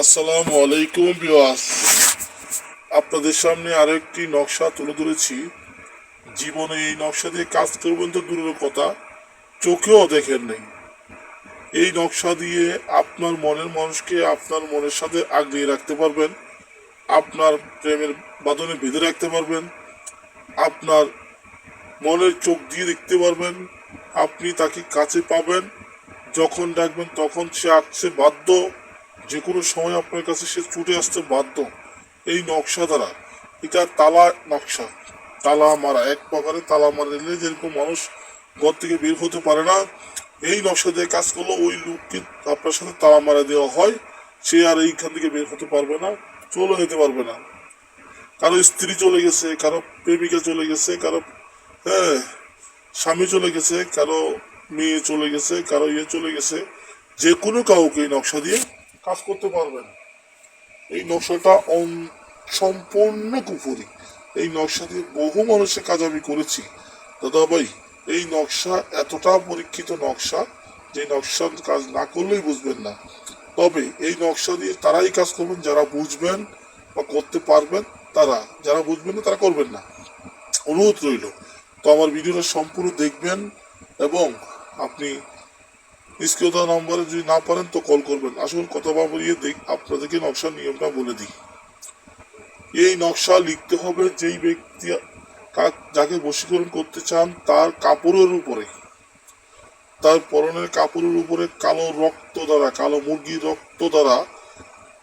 আসসালামু আলাইকুম বিওয়াস আপনাদের সামনে আরও একটি নকশা তুলে ধরেছি। জীবনে এই নকশা দিয়ে কাজ করবেন তো দূরের কথা, চোখেও দেখেন নেই। এই নকশা দিয়ে আপনার মনের মানুষকে আপনার মনের সাথে আগলিয়ে রাখতে পারবেন, আপনার প্রেমের বাঁধনে বেঁধে রাখতে পারবেন, আপনার মনের চোখ দিয়ে দেখতে পারবেন, আপনি তাকে কাছে পাবেন, যখন ডাকবেন তখন সে আসছে বাধ্য যে কোনো সময় আপনার কাছে সে ছুটে আসতে বাধ্য। এই নকশা দ্বারা। এটা তালা নকশা। তালা মারা। এক প্রকারে তালা মারা দিলে যেরকম মানুষ ঘর থেকে বের হতে পারে না। এই নকশা দিয়ে কাজ করলে ওই লোককে আপনার সাথে তালা মারা দেওয়া হয়। সে আর এইখান থেকে বের হতে পারবে না, চলে যেতে পারবে না। কারও স্ত্রী চলে গেছে, কারও প্রেমিকা চলে গেছে, কারও হ্যাঁ স্বামী চলে গেছে, কারও মেয়ে চলে গেছে, কারও ইয়ে চলে গেছে। যে কোনো কাউকে এই নকশা দিয়ে কাজ করতে পারবেন এই নকশাটা সম্পূর্ণ কুপুরি এই নকশা দিয়ে বহু মানুষের কাজ আমি করেছি। দাদা ভাই এই নকশা এতটা পরীক্ষিত নকশা যে নকশার কাজ না করলেই বুঝবেন না। তবে এই নকশা দিয়ে তারাই কাজ করবেন, যারা বুঝবেন বা করতে পারবেন তারা। যারা বুঝবেন না, তারা করবেন না। অনুরোধ রইল। তো আমার ভিডিওটা সম্পূর্ণ দেখবেন এবং আপনি স্ক্রিয়তা নম্বরে যদি না পারেন তো কল করবেন। আসুন কথা বলিয়ে দেখ আপনাদেরকে নকশার নিয়মটা বলে দিই। এই নকশা লিখতে হবে যেই ব্যক্তি যাকে বশীকরণ করতে চান তার কাপড়ের উপরে। তার পরনের কাপড়ের উপরে কালো রক্ত দ্বারা, কালো মুরগির রক্ত দ্বারা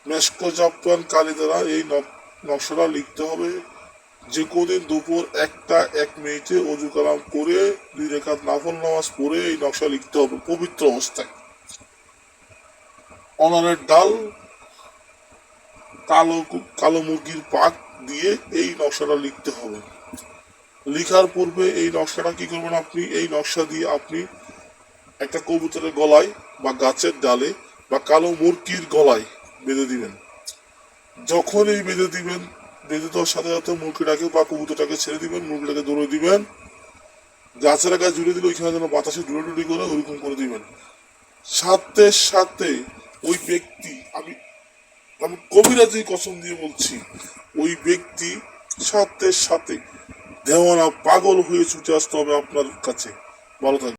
মেস্কো জাপান কালি দ্বারা এই নক- নকশাটা লিখতে হবে। যে কোদিন দুপুর একটা এক মিনিটে অজু কালাম করে দুই রেখাত নাফল নামাজ পড়ে এই নকশা লিখতে হবে, পবিত্র অবস্থায়। অনারের ডাল, কালো কালো মুরগির পাক দিয়ে এই নকশাটা লিখতে হবে। লিখার পূর্বে এই নকশাটা কি করবেন আপনি? এই নকশা দিয়ে আপনি একটা কবুতরের গলায় বা গাছের ডালে বা কালো মুরগির গলায় বেঁধে দিবেন। যখন এই বেঁধে দিবেন বেঁধে দেওয়ার সাথে সাথে মুরগিটাকে বা কবুতরটাকে ছেড়ে দিবেন, মুরগিটাকে দৌড়ে দিবেন। গাছের গাছ জুড়ে দিলে ওইখানে যেন বাতাসে ডুলি করে ওইরকম করে দিবেন। সাথে সাথে ওই ব্যক্তি, আমি আমি কবিরাজি কসম দিয়ে বলছি, ওই ব্যক্তি সাথে সাথে দেওয়ানা পাগল হয়ে ছুটে আসতে হবে আপনার কাছে। ভালো থাকবে